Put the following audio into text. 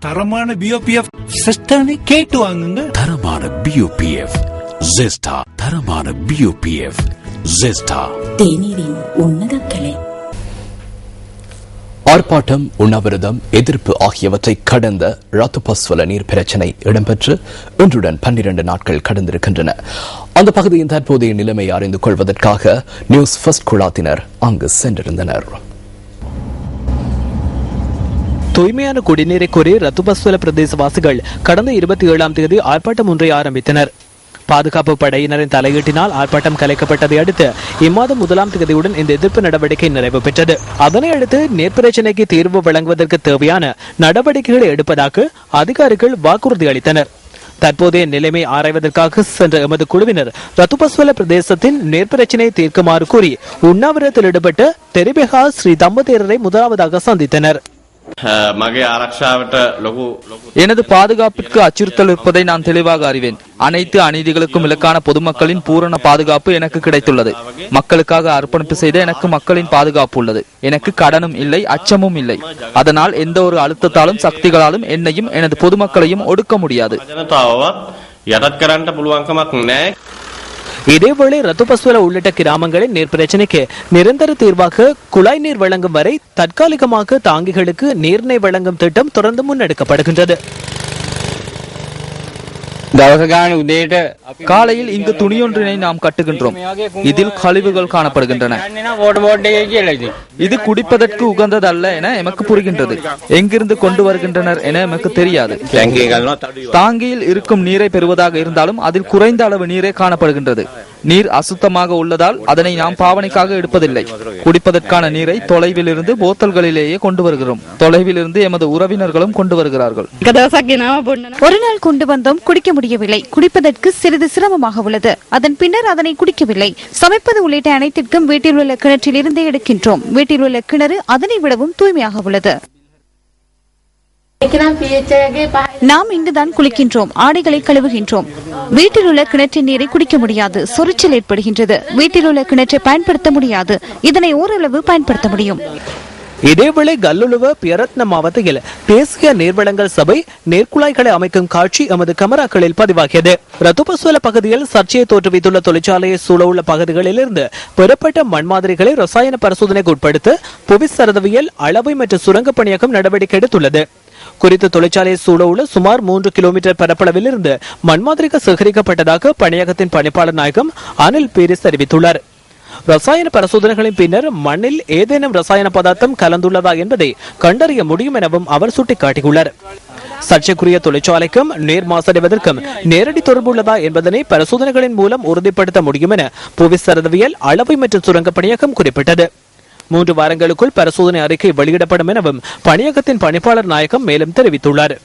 தரமான பிஓபிஎஃப் சிஸ்டர்னு கேட்டு வாங்குங்க. தரமான பியூபிஎஃப் ஜெஸ்டா தரமான பியூபிஎஃப் ஜெஸ்டா தேநீரின் உன்னத கிளை. ஆர்ப்பாட்டம் உண்ணாவிரதம் எதிர்ப்பு ஆகியவற்றை கடந்த ரத்துபஸ்வல நீர் பிரச்சினை இடம்பெற்று இன்றுடன் பன்னிரண்டு நாட்கள் கடந்திருக்கின்றன. அந்த பகுதியின் தற்போதைய நிலைமை அறிந்து கொள்வதற்காக நியூஸ் ஃபர்ஸ்ட் குழாத்தினர் அங்கு சென்றிருந்தனர். தூய்மையான குடிநீரை கோரி ரத்துபஸ்வல பிரதேசவாசிகள் கடந்த இருபத்தி ஏழாம் தேதி ஆர்ப்பாட்டம் ஒன்றை ஆரம்பித்தனர். பாதுகாப்பு படையினரின் தலையீட்டினால் ஆர்ப்பாட்டம் கலைக்கப்பட்டதை அடுத்து இம்மாதம் முதலாம் தேதியுடன் இந்த எதிர்ப்பு நடவடிக்கை நிறைவு பெற்றது. அதனை அடுத்து நேர்பிரச்சனைக்கு தீர்வு வழங்குவதற்கு தேவையான நடவடிக்கைகளை எடுப்பதாக அதிகாரிகள் வாக்குறுதி அளித்தனர். தற்போதைய நிலைமை ஆராய்வதற்காக சென்ற எமது குழுவினர் ரத்துபஸ்வல பிரதேசத்தின் நேர்பிரச்சனையை தீர்க்குமாறு கூறி உண்ணாவிரத்தில் ஈடுபட்டு தெரிபெகா ஸ்ரீ தம்பதேரரை முதலாவதாக சந்தித்தனர். எனது பாதுகாப்பிற்கு அச்சுறுத்தல் இருப்பதை நான் தெளிவாக அறிவேன். அனைத்து அநீதிகளுக்கும் இலக்கான பொதுமக்களின் பூரண பாதுகாப்பு எனக்கு கிடைத்துள்ளது. மக்களுக்காக அர்ப்பணிப்பு செய்த எனக்கு மக்களின் பாதுகாப்பு உள்ளது. எனக்கு கடனும் இல்லை அச்சமும் இல்லை. அதனால் எந்த ஒரு அழுத்தத்தாலும் சக்திகளாலும் என்னையும் எனது பொதுமக்களையும் ஒடுக்க முடியாது. இதேவேளை ரத்துபஸ்வல உள்ளிட்ட கிராமங்களின் நீர் பிரச்சனைக்கு நிரந்தர தீர்வாக குழாய் நீர் வழங்கும் வரை தற்காலிகமாக தாங்கிகளுக்கு நீர்நிலை வழங்கும் திட்டம் தொடர்ந்து முன்னெடுக்கப்படுகின்றது. காலையில் இங்கு துணியொன்றினை நாம் கட்டுகின்றோம். இதில் கழிவுகள் காணப்படுகின்றன. இது குடிப்பதற்கு உகந்ததல்ல என எமக்கு புரிகின்றது. எங்கிருந்து கொண்டு வருகின்றனர் என எமக்கு தெரியாது. தாங்கியில் இருக்கும் நீரை பெறுவதாக இருந்தாலும் அதில் குறைந்த அளவு நீரே காணப்படுகின்றது. நீர் அசுத்தமாக உள்ளதால் அதனை நாம் பாவனைக்காக எடுப்பதில்லை. குடிப்பதற்கான நீரை தொலைவில் இருந்து போத்தல்களிலேயே கொண்டு வருகிறோம். தொலைவில் இருந்து எமது உறவினர்களும் கொண்டு வருகிறார்கள். ஒரு நாள் கொண்டு வந்தோம் குடிக்க முடியவில்லை. குடிப்பதற்கு சிறிது சிரமமாக உள்ளது. அதன் பின்னர் அதனை குடிக்கவில்லை. சமைப்பது உள்ளிட்ட அனைத்திற்கும் வீட்டில் உள்ள கிணற்றில் இருந்தே எடுக்கின்றோம். வீட்டில் உள்ள கிணறு அதனை விடவும் தூய்மையாக உள்ளது. நாம் இங்குதான் குளிக்கின்றோம் ஆடைகளை கழுவுகின்றோம். வீட்டில் உள்ள கிணற்றின் நீரை குடிக்க முடியாது சொரிச்சல் ஏற்படுகின்றது. வீட்டில் உள்ள கிணற்றை பயன்படுத்த முடியாது இதனை ஓரளவு பயன்படுத்த முடியும். இதேவேளை கல்லுலுவ பியரத்ன மாவட்டத்தில் தேசிய நீர்வளங்கள் சபை நீர்க்குழாய்களை அமைக்கும் காட்சி எமது கமராக்களில் பதிவாகியது. ரத்துபசுவல பகுதியில் சர்ச்சையை தோற்றுவித்துள்ள தொழிற்சாலையை சூழவுள்ள பகுதிகளிலிருந்து பெறப்பட்ட மண் மாதிரிகளை ரசாயன பரிசோதனைக்கு உட்படுத்த புவி சரதவியல் அளவை மற்றும் சுரங்க பணியகம் நடவடிக்கை எடுத்துள்ளது. குறித்த தொழிற்சாலையை உள்ள சுமார் மூன்று கிலோமீட்டர் பரப்பளவில் இருந்து மண்மாதிரிகள் சேகரிக்கப்பட்டதாக பணியகத்தின் பணிப்பாளர் நாயகம் அனில் பீரிஸ் தெரிவித்துள்ளார். ரசாயன பரிசோதனைகளின் பின்னர் மண்ணில் ஏதேனும் ரசாயன பதார்த்தம் கலந்துள்ளதா என்பதை கண்டறிய முடியும் எனவும் அவர் சுட்டிக்காட்டியுள்ளார். சர்ச்சைக்குரிய தொழிற்சாலைக்கும் நீர் மாசடைவதற்கும் நேரடி தொடர்பு உள்ளதா என்பதனை பரிசோதனைகளின் மூலம் உறுதிப்படுத்த முடியும் என புவி சரதவியல் அளவை மற்றும் சுரங்க பணியகம் குறிப்பிட்டது. மூன்று வாரங்களுக்குள் பரிசோதனை அறிக்கை வெளியிடப்படும் எனவும் பணியகத்தின் பணிப்பாளர் நாயகம் மேலும் தெரிவித்துள்ளார்.